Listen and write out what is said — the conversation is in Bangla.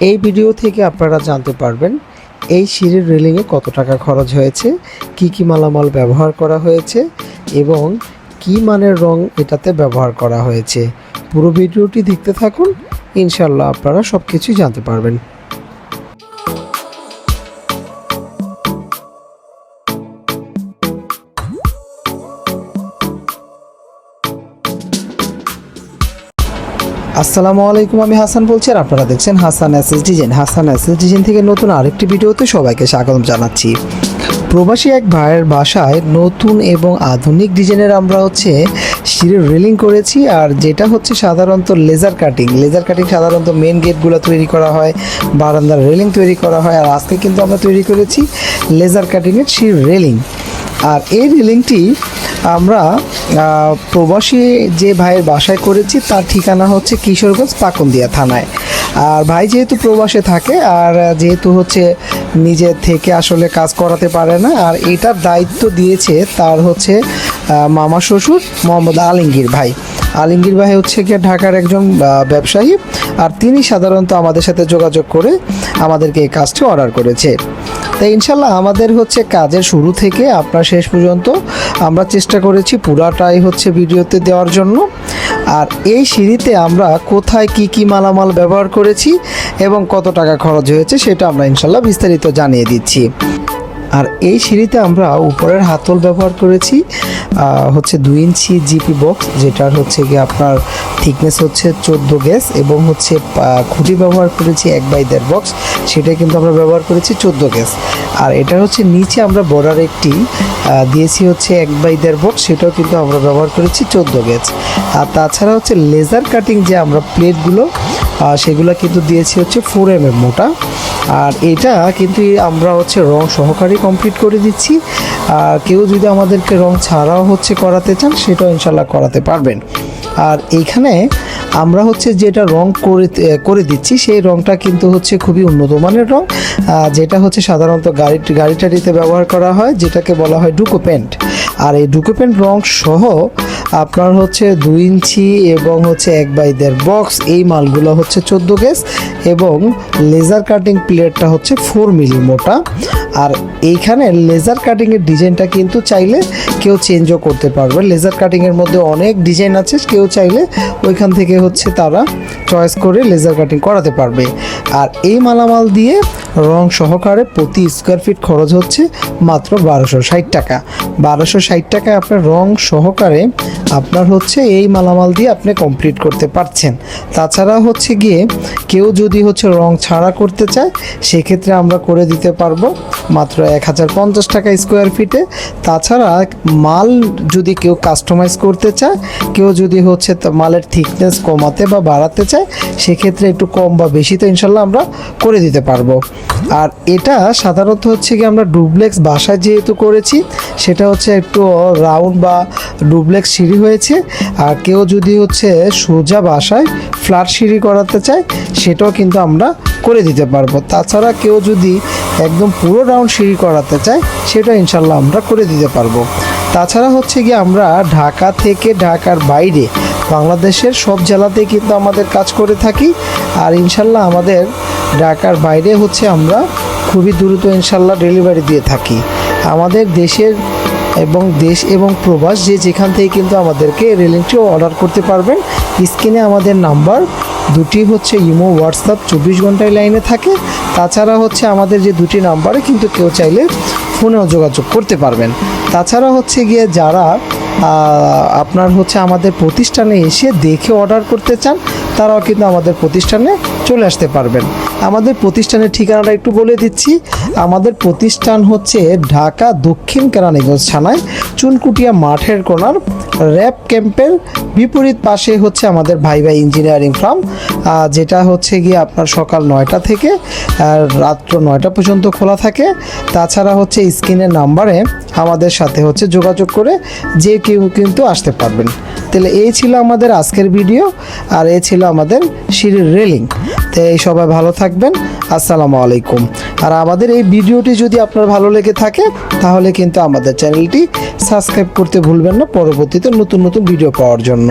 এই ভিডিও থেকে আপনারা জানতে পারবেন, এই সিঁড়ির রেলিংয়ে কত টাকা খরচ হয়েছে, কি কি মালামাল ব্যবহার করা হয়েছে এবং কি মানের রং এটাতে ব্যবহার করা হয়েছে। পুরো ভিডিওটি দেখতে থাকুন ইনশাল্লাহ আপনারা সব কিছুই জানতে পারবেন। আসসালামু আলাইকুম, আমি হাসান বলছি আর আপনারা দেখছেন Hasan SS design Hasan SS design থেকে নতুন আরেকটি ভিডিওতে সবাইকে স্বাগত জানাচ্ছি। প্রবাসী এক ভাইয়ের বাসায় নতুন এবং আধুনিক ডিজাইনের আমরা হচ্ছে সিঁড়ির রেলিং করেছি আর যেটা হচ্ছে সাধারণত লেজার কাটিং। লেজার কাটিং সাধারণত মেন গেটগুলো তৈরি করা হয়, বারান্দার রেলিং তৈরি করা হয় আর আজকে কিন্তু আমরা তৈরি করেছি লেজার কাটিংয়ের সিঁড়ির রেলিং। আর এই রেলিংটি আমরা প্রবাসী যে ভাইয়ের বাসায় করেছি, তার ঠিকানা হচ্ছে কিশোরগঞ্জ পাকন্দিয়া থানায়। আর ভাই যেহেতু প্রবাসে থাকে, আর যেহেতু হচ্ছে নিজে থেকে আসলে কাজ করাতে পারে না, আর এটার দায়িত্ব দিয়েছে তার হচ্ছে মামা শ্বশুর মোহাম্মদ আলমগীর ভাই। আলমগীর ভাই হচ্ছে গিয়ে ঢাকার একজন ব্যবসায়ী, আর তিনি সাধারণত আমাদের সাথে যোগাযোগ করে আমাদেরকে এই কাজটি অর্ডার করেছে। তাই ইনশাল্লাহ আমাদের হচ্ছে কাজের শুরু থেকে আপনার শেষ পর্যন্ত আমরা চেষ্টা করেছি পুরাটাই হচ্ছে ভিডিওতে দেওয়ার জন্য। আর এই সিঁড়িতে আমরা কোথায় কি কি মালামাল ব্যবহার করেছি এবং কত টাকা খরচ হয়েছে সেটা আমরা ইনশাল্লাহ বিস্তারিত জানিয়ে দিচ্ছি। আর এই সিঁড়িতে আমরা উপরের হাতল ব্যবহার করেছি। হচ্ছে দুই ইঞ্চি জিপি বক্স, যেটার হচ্ছে গিয়ে আপনার থিকনেস হচ্ছে চোদ্দ গ্যাস এবং হচ্ছে খুঁটি ব্যবহার করেছি এক বাই দেড় বক্স সেটা কিন্তু আমরা ব্যবহার করেছি চোদ্দ গ্যাস আর এটা হচ্ছে নিচে আমরা বর্ডার একটি দিয়েছি হচ্ছে এক বাই দেড় বক্স, সেটাও কিন্তু আমরা ব্যবহার করেছি চোদ্দ গ্যাস আর তাছাড়া হচ্ছে লেজার কাটিং যে আমরা প্লেটগুলো সেগুলো কিন্তু দিয়েছি হচ্ছে ফোর এম মোটা। আর এটা কিন্তু আমরা হচ্ছে রং সহকারে কমপ্লিট করে দিচ্ছি। কেউ যদি আমাদেরকে রং ছাড়াও হচ্ছে করাতে চান, সেটাও ইনশাল্লাহ করাতে পারবেন। আর এইখানে আমরা হচ্ছে যেটা রং করে করে দিচ্ছি, সেই রংটা কিন্তু হচ্ছে খুবই উন্নত মানের রং যেটা হচ্ছে সাধারণত গাড়ি গাড়ি টাড়িতে ব্যবহার করা হয়, যেটাকে বলা হয় ডুকো পেন্ট আর এই ডুকো পেন্ট রং সহ আপনার হচ্ছে দুই ইঞ্চি এবং হচ্ছে এক বাই দেড় বক্স এই মালগুলো হচ্ছে চোদ্দ গ্যাস এবং লেজার কাটিং প্লেটটা হচ্ছে ফোর মিলি মোটা। আর এইখানে লেজার কাটিংয়ের ডিজাইনটা কিন্তু চাইলে কেউ চেঞ্জও করতে পারবে। লেজার কাটিংয়ের মধ্যে অনেক ডিজাইন আছে, কেউ চাইলে ওইখান থেকে হচ্ছে তারা চয়েস করে লেজার কাটিং করাতে পারবে। আর এই মালামাল দিয়ে রং সহকারে প্রতি স্কোয়ার ফিট খরচ হচ্ছে মাত্র বারোশো ষাট টাকা। বারোশো ষাট টাকায় আপনার রং সহকারে আপনার হচ্ছে এই মালামাল দিয়ে আপনি কমপ্লিট করতে পারছেন। তাছাড়া হচ্ছে গিয়ে কেউ যদি হচ্ছে রং ছাড়া করতে চায়, সেক্ষেত্রে আমরা করে দিতে পারব মাত্র এক হাজার পঞ্চাশ টাকা স্কোয়ার ফিটে তাছাড়া মাল যদি কেউ কাস্টমাইজ করতে চায়, কেউ যদি হচ্ছে মালের থিকনেস কমাতে বা বাড়াতে চায়, সেক্ষেত্রে একটু কম বা বেশি তো ইনশাল্লাহ আমরা করে দিতে পারব। আর এটা সাধারণত হচ্ছে কি আমরা ডুপ্লেক্স বাসায় যেহেতু করেছি সেটা হচ্ছে একটু রাউন্ড বা ডুপ্লেক্স সিঁড়ি হয়েছে। আর কেউ যদি হচ্ছে সোজা বাসায় ফ্ল্যাট সিঁড়ি করাতে চায়, সেটাও কিন্তু আমরা করে দিতে পারব। তাছাড়া কেউ যদি একদম পুরো রাউন্ড সিঁড়ি করাতে চায় সেটা ইনশাল্লাহ আমরা করে দিতে পারব। তাছাড়া হচ্ছে কি আমরা ঢাকা থেকে ঢাকার বাইরে বাংলাদেশের সব জেলাতেই কিন্তু আমাদের কাজ করে থাকি। আর ইনশাল্লাহ আমাদের ঢাকার বাইরে হচ্ছে আমরা খুবই দ্রুত ইনশাল্লাহ ডেলিভারি দিয়ে থাকি। আমাদের দেশের এবং দেশ এবং প্রবাস যে যেখান থেকে কিন্তু আমাদেরকে রেলিংটিও অর্ডার করতে পারবেন, স্ক্রিনে আমাদের নাম্বার দুটি হচ্ছে ইমো হোয়াটসঅ্যাপ চব্বিশ ঘন্টায় লাইনে থাকে। তাছাড়া হচ্ছে আমাদের যে দুটি নাম্বারে কিন্তু কেউ চাইলে ফোনেও যোগাযোগ করতে পারবেন। তাছাড়া হচ্ছে গিয়ে যারা আপনার হচ্ছে আমাদের প্রতিষ্ঠানে এসে দেখে অর্ডার করতে চান, তারাও কিন্তু আমাদের প্রতিষ্ঠানে চলে আসতে পারবেন। আমাদের প্রতিষ্ঠানের ঠিকানাটা একটু বলে দিচ্ছি। আমাদের প্রতিষ্ঠান হচ্ছে ঢাকা দক্ষিণ কেরানীগঞ্জ থানায় চুনকুটিয়া মাঠের কোনার র্যাব ক্যাম্পের বিপরীত পাশে হচ্ছে আমাদের ভাই ভাই ইঞ্জিনিয়ারিং ফার্ম যেটা হচ্ছে গিয়ে আপনার সকাল নয়টা থেকে রাত্র নয়টা পর্যন্ত খোলা থাকে। তাছাড়া হচ্ছে স্ক্রিনের নাম্বারে আমাদের সাথে হচ্ছে যোগাযোগ করে যে কেউ কিন্তু আসতে পারবেন। তাহলে এই ছিল আমাদের আজকের ভিডিও, আর এই ছিল আমাদের সিঁড়ির রেলিং। তো এই সবাই ভালো থাকবেন। আসসালামু আলাইকুম। আর আমাদের এই ভিডিওটি যদি আপনার ভালো লেগে থাকে, তাহলে কিন্তু আমাদের চ্যানেলটি সাবস্ক্রাইব করতে ভুলবেন না, পরবর্তীতে নতুন নতুন ভিডিও পাওয়ার জন্য।